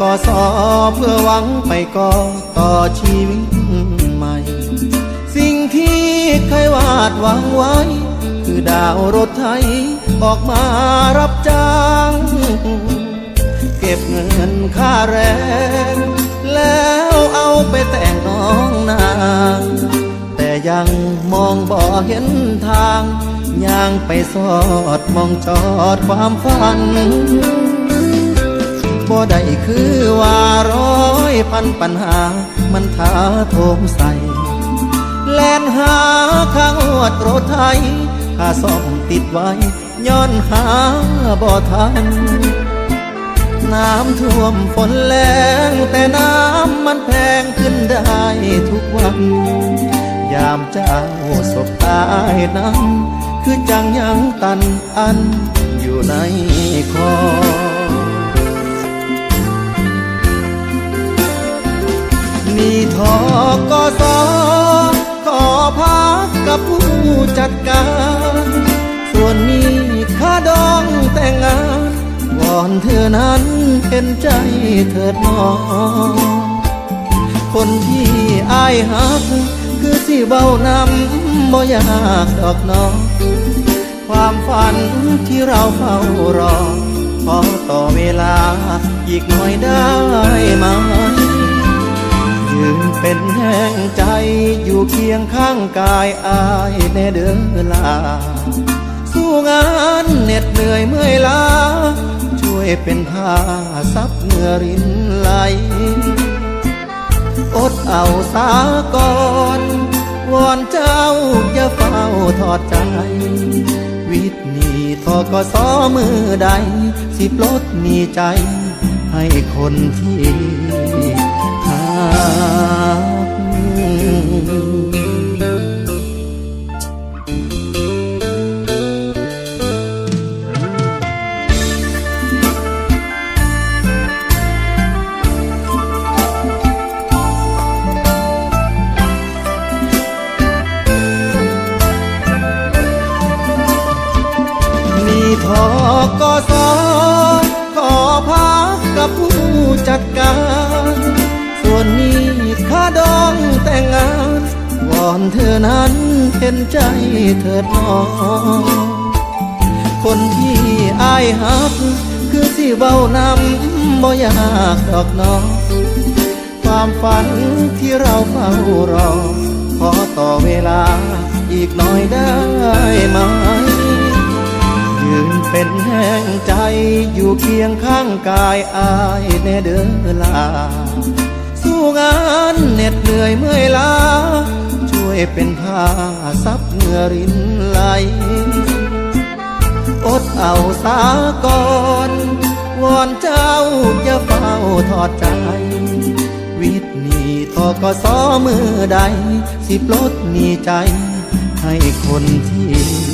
ก็สอเพื่อหวังไปก่อต่อชีวิตใหม่ สิ่งที่เคยวาดหวังไว้ คือดาวรถไทยออกมารับจ้าง เก็บเงินค่าแรง แล้วเอาไปแต่งน้องนางแต่ยังมองบ่เห็นทางย่างไปสอดมองจอดความฝัน บ่ได้คือว่าร้อยพันปัญหา มันท้าโถมใส่แล่นหาข้างวดรถไทยค่าซ่อมติดไว้ ย้อนหาบ่ทัน น้ำท่วมฝนแรงแต่น้ำมันแพงขึ้นได้ทุกวัน ยามเจ้าสบตายนั้นคือจังยังตันอันอยู่ในคอ จัดการ ส่วนนี้ค่าดองแต่งงานวอนเธอนั้นเห็นใจเถิดน้องคนที่อายหัก คือสิเบานำบ่อยากดอกน้องความฝันที่เราเฝ้ารอ ขอต่อเวลาอีกหน่อยได้ไเป็นแห่งใจอยู่เคียงข้างกายอายแน่เดินลา สู้งานเหน็ดเหนื่อยเมื่อยล้า ช่วยเป็นผ้าซับเหงื่อรินไหล อดเอาสาก่อนวอนเจ้าอย่าเฝ้าทอดใจ วิทนีทอกสอมือใด สิปลดหนีใจให้คนที่ จัดการ ส่วนนี้ค่าดองแต่งงานวอนเธอนั้นเห็นใจเถิดน้อง คนที่อายหัก คือสิเบานำบ่อยากดอกน้องความฝันที่เราเฝ้ารอ ขอต่อเวลาอีกหน่อยได้ไหม ยืนเป็นแห่งใจอยู่เคียงข้างกายอายแน่เดินลา สู้งานเหน็ดเหนื่อยเมื่อยล้า ช่วยเป็นผ้าซับเหงื่อรินไหล อดเอาสาก่อนวอนเจ้าอย่าเฝ้าทอดใจ วิทนีทอกสอมือใด สิปลดหนีใจ ให้คนที่